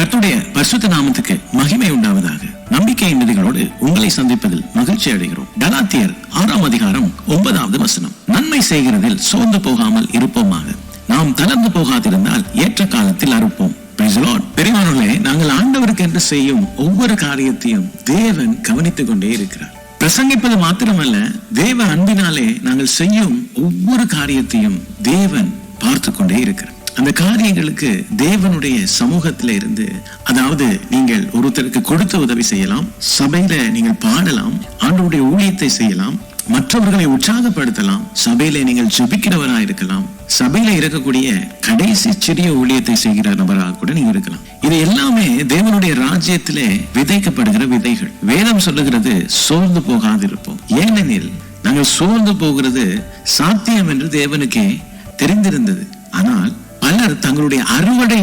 கர்த்துடைய பரிசுத்த நாமத்துக்கு மகிமை உண்டாவதாக. நம்பிக்கை நிதிகளோடு உங்களை சந்திப்பதில் மகிழ்ச்சி அடைகிறோம். கலாத்தியர் ஆறாம் அதிகாரம் ஒன்பதாவது வசனம். நன்மை செய்கிறதில் சோர்ந்து போகாமல் இருப்போமாக. நாம் தளர்ந்து போகாதிருந்தால் ஏற்ற காலத்தில் அறுப்போம். பெரியவர்களே நாங்கள் ஆண்டவருக்கு என்று செய்யும் ஒவ்வொரு காரியத்தையும் தேவன் கவனித்துக் கொண்டே இருக்கிறார். பிரசங்கிப்பது மாத்திரமல்ல தேவ அன்பினாலே நாங்கள் செய்யும் ஒவ்வொரு காரியத்தையும் தேவன் பார்த்து கொண்டே இருக்கிறார். அந்த காரியங்களுக்கு தேவனுடைய சமூகத்தில இருந்து அதாவது நீங்கள் ஒருத்தருக்கு கொடுத்து உதவி செய்யலாம் சபையில நீங்கள் பாடலாம் ஆண்டவருடைய ஊழியத்தை செய்யலாம் மற்றவர்களை உற்சாகப்படுத்தலாம் சபையில நீங்கள் ஜெபிக்கிறவராக இருக்கலாம் சபையில இருக்கக்கூடிய கடைசி சிறிய ஊழியத்தை செய்கிற நபராக கூட நீங்க இருக்கலாம். இது எல்லாமே தேவனுடைய ராஜ்யத்திலே விதைக்கப்படுகிற விதைகள். வேதம் சொல்லுகிறது சோர்ந்து போகாதிருப்போம். ஏனெனில் நாங்கள் சோர்ந்து போகிறது சாத்தியம் என்று தேவனுக்கே தெரிந்திருந்தது. தங்களுடைய அறுவடை